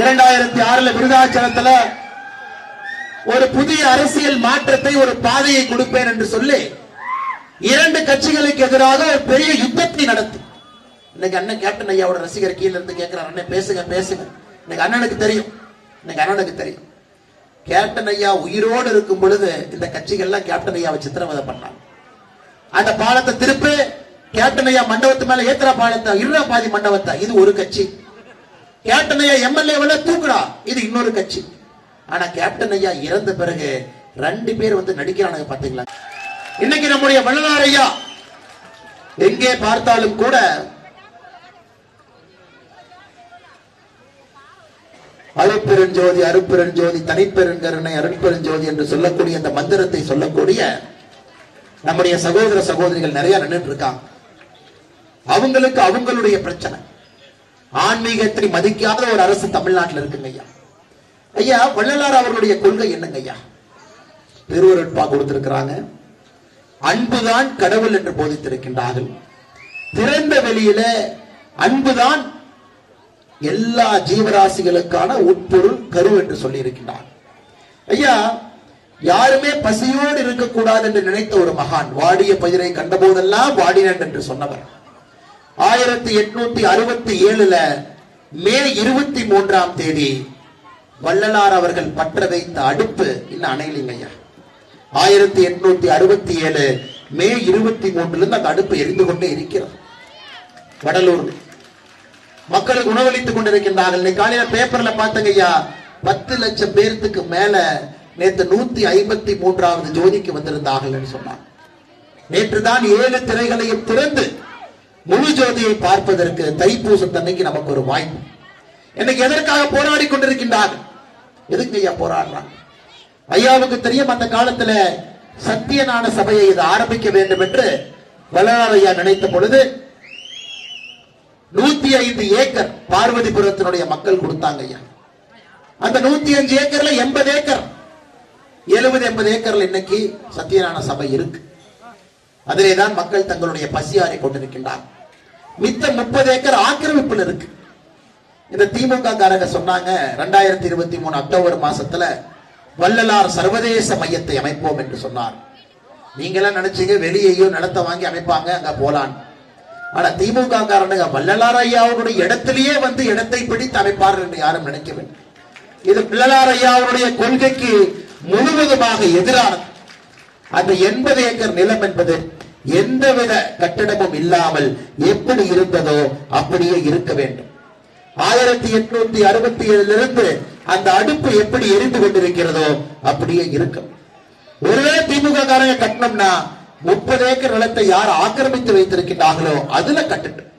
இரண்டாயிரத்தி ஆறுல விருதாச்சலத்துல ஒரு புதிய அரசியல் மாற்றத்தை ஒரு பாதையை கொடுப்பேன் என்று சொல்லி இரண்டு கட்சிகளுக்கு எதிராக ஒரு பெரிய யுத்தத்தை நடத்தி. இன்னைக்கு அண்ணன் கேப்டன் ஐயாவோட ரசிகர் கீழ இருந்து கேட்கிறார் அண்ணன் பேசுங்க பேசுங்க. இன்னைக்கு அண்ணனுக்கு தெரியும். இன்னைக்கு அண்ணனுக்கு தெரியும். கேப்டன் ஐயா உயிரோடு இருக்கும் பொழுது இந்த கட்சிகள்லாம் கேப்டன் ஐயாவை சித்திரவதை பண்ணாங்க. அந்த பாலத்தை திருப்பி கேப்டன் ஐயா மண்டபத்து மேல ஏத்துறா பாலத்தை இருடா பாதி மண்டபத்தை இது ஒரு கட்சி. கேப்டன் ஐயா எம்எல்ஏ தூக்குடா. இது இன்னொரு கட்சி. ஆனா கேப்டன் ஐயா இறந்த பிறகு ரெண்டு பேர் வந்து நடிக்கிறானுங்க பாத்தீங்களா? இன்னைக்கு நம்முடைய வள்ளலார் ஐயா எங்கே பார்த்தாலும் கூட அருட்பெருஞ்சோதி அருட்பெருஞ்சோதி தனிப்பெருங்கருணை அருட்பெருஞ்சோதி என்று சொல்லக்கூடிய அந்த மந்திரத்தை சொல்லக்கூடிய நம்முடைய சகோதர சகோதரிகள் நிறைய நின்றுட்டு இருக்காங்க. அவங்களுக்கு அவங்களுடைய பிரச்சனை. ஆன்மீகத்தை மதிக்காத ஒரு அரசு தமிழ்நாட்டில் இருக்குங்க ஐயா. ஐயா வள்ளலார் அவர்களுடைய கொள்கை என்னங்க ஐயா? திருவருட்பா கொடுத்திருக்கிறாங்க. அன்புதான் கடவுள் என்று போதித்திருக்கின்றார்கள். திறந்த வெளியில அன்புதான் எல்லா ஜீவராசிகளுக்கான உட்பொருள் கரு என்று சொல்லி இருக்கின்றார் ஐயா யாருமே பசியோடு இருக்கக்கூடாது என்று நினைத்த ஒரு மகான் வாடிய பயிரை கண்டபோதெல்லாம் வாடினன் என்று சொன்னவர். ஆயிரத்தி எட்நூத்தி அறுபத்தி ஏழுல மே இருபத்தி மூன்றாம் தேதி வள்ளலார் அவர்கள் பற்ற வைத்த அடுப்பு இன்னும் அணையலிங்க ஐயா. ஆயிரத்தி எட்நூத்தி அறுபத்தி ஏழு மே இருபத்தி மூன்றுல இருந்து அந்த அடுப்பு எரிந்து கொண்டே இருக்கிறது. வடலூர். மக்களுக்கு உணவளித்துக் கொண்டிருக்கின்றார்கள். இன்னைக்கு காலையில பேப்பர்ல பார்த்தங்க ஐயா. பத்து லட்சம் பேர்த்துக்கு மேல நேற்று நூத்தி ஐம்பத்தி மூன்றாவது ஜோதிக்கு வந்திருந்தார்கள் சொன்னார் நேற்று தான் ஏழு திரைகளையும் திறந்து முழு ஜோதியை பார்ப்பதற்கு தைப்பூசத்தன்னைக்கு நமக்கு ஒரு வாய்ப்பு. இன்னைக்கு எதற்காக போராடி கொண்டிருக்கின்றார்கள் எதுக்கு ஐயா போராடுறாங்க ஐயாவுக்கு தெரியும் அந்த காலத்துல சத்தியநான சபையை இது ஆரம்பிக்க வேண்டும் என்று வள்ளலார் ஐயா நினைத்த பொழுது நூத்தி ஐந்து ஏக்கர் பார்வதிபுரத்தினுடைய மக்கள் கொடுத்தாங்க ஐயா. அந்த நூத்தி அஞ்சு ஏக்கர்ல எண்பது ஏக்கர். எழுபது எண்பது ஏக்கர்ல இன்னைக்கு சத்தியநாராயண சபை இருக்கு. அதிலே தான் மக்கள் தங்களுடைய பசியாரை கொண்டிருக்கின்றார் மித்த முப்பது ஏக்கர் ஆக்கிரமிப்பில் இருக்கு. இந்த திமுக காரங்க சொன்னாங்க ரெண்டாயிரத்தி இருபத்தி மூணு அக்டோபர் மாசத்துல வள்ளலார் சர்வதேச மையத்தை அமைப்போம் என்று சொன்னார். நீங்க எல்லாம் நினைச்சீங்க வெளியேயோ நிலத்தை வாங்கி அமைப்பாங்க அங்க போலான். ஆனா திமுக காரனுங்க வள்ளலார் ஐயாவுடைய இடத்திலேயே வந்து இடத்தை பிடித்து அமைப்பார்கள் என்று யாரும் நினைக்கவில்லை. இது வள்ளலார் ஐயாவுடைய கொள்கைக்கு முழுவதுமாக எதிரானது. அந்த எண்பது ஏக்கர் நிலம் என்பது எந்தவித கட்டடமும் இல்லாமல் எப்படி இருந்ததோ அப்படியே இருக்க வேண்டும். ஆயிரத்தி எட்நூத்தி அறுபத்தி ஏழிலிருந்து அந்த அடுப்பு எப்படி எரிந்து கொண்டிருக்கிறதோ அப்படியே இருக்கும் ஒரே திமுக காரங்க கட்டணம்னா முப்பது ஏக்கர் நிலத்தை யார் ஆக்கிரமித்து வைத்திருக்கின்றார்களோ அதுல கட்டட்டும்.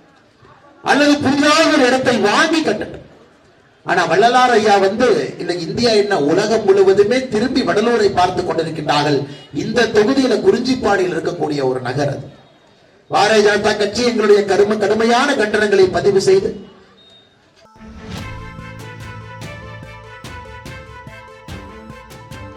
அல்லது புதிதாக ஒரு இடத்தை வாங்கி கட்டட்டும். ஆனா வள்ளலார் ஐயா வந்து இன்னைக்கு இந்தியா என்ன உலகம் முழுவதுமே திரும்பி வடலூரை பார்த்து கொண்டிருக்கின்றார்கள். இந்த தொகுதியில குறிஞ்சிப்பாடியில் இருக்கக்கூடிய ஒரு நகர் அது. பாரதிய ஜனதா கட்சி எங்களுடைய கரும கடுமையான கண்டனங்களை பதிவு செய்து